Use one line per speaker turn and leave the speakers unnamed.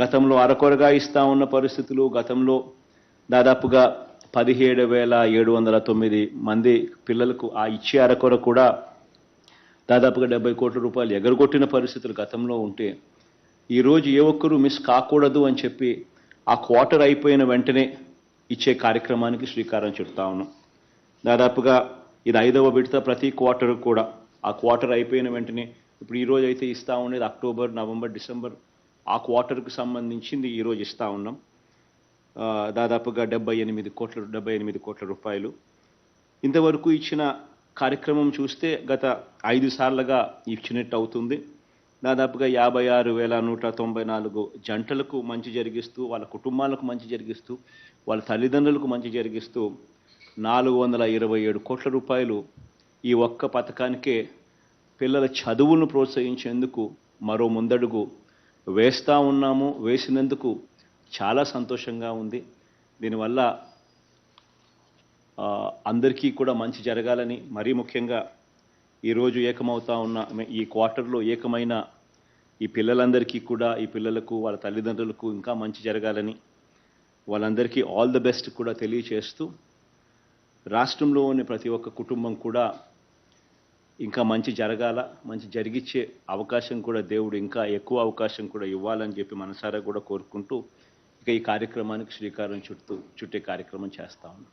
గతంలో అరకొరగా ఇస్తా ఉన్న పరిస్థితులు గతంలో దాదాపుగా పదిహేడు వేల ఏడు వందల తొమ్మిది మంది పిల్లలకు ఆ ఇచ్చే అరకొర కూడా దాదాపుగా డెబ్బై కోట్ల రూపాయలు ఎగరగొట్టిన పరిస్థితులు గతంలో ఉంటే ఈరోజు ఏ ఒక్కరూ మిస్ కాకూడదు అని చెప్పి ఆ క్వార్టర్ అయిపోయిన వెంటనే ఇచ్చే కార్యక్రమానికి శ్రీకారం చుడతా ఉన్నాం. దాదాపుగా ఇది ఐదవ విడత ప్రతి క్వార్టర్ కూడా. ఆ క్వార్టర్ అయిపోయిన వెంటనే ఇప్పుడు ఈరోజు అయితే ఇస్తా ఉండేది అక్టోబర్ నవంబర్ డిసెంబర్ ఆ క్వార్టర్కు సంబంధించింది ఈరోజు ఇస్తూ ఇస్తా ఉన్నాం. దాదాపుగా డెబ్బై ఎనిమిది కోట్ల డెబ్బై ఎనిమిది కోట్ల రూపాయలు. ఇంతవరకు ఇచ్చిన కార్యక్రమం చూస్తే గత ఐదు సార్లుగా ఇచ్చినట్టు అవుతుంది. దాదాపుగా యాభై ఆరు వేల నూట తొంభై నాలుగు జంటలకు మంచి జరిగిస్తూ వాళ్ళ కుటుంబాలకు మంచి జరిగిస్తూ వాళ్ళ తల్లిదండ్రులకు మంచి జరిగిస్తూ నాలుగు వందల ఇరవై ఏడు కోట్ల రూపాయలు ఈ ఒక్క పథకానికే పిల్లల చదువులను ప్రోత్సహించేందుకు మరో ముందడుగు వేస్తూ ఉన్నాము వేసినందుకు చాలా సంతోషంగా ఉంది. దీనివల్ల అందరికీ కూడా మంచి జరగాలని మరీ ముఖ్యంగా ఈరోజు ఏకమవుతా ఉన్న ఈ క్వార్టర్లో ఏకమైన ఈ పిల్లలందరికీ కూడా ఈ పిల్లలకు వాళ్ళ తల్లిదండ్రులకు ఇంకా మంచి జరగాలని వాళ్ళందరికీ ఆల్ ద బెస్ట్ కూడా తెలియచేస్తూ రాష్ట్రంలో ఉన్న ప్రతి ఒక్క కుటుంబం కూడా ఇంకా మంచి జరగాల మంచి జరిగిచ్చే అవకాశం కూడా దేవుడు ఇంకా ఎక్కువ అవకాశం కూడా ఇవ్వాలని చెప్పి మనసారా కూడా కోరుకుంటూ ఇక ఈ కార్యక్రమానికి శ్రీకారం చుట్టూ చుట్టే కార్యక్రమం చేస్తా ఉన్నాం.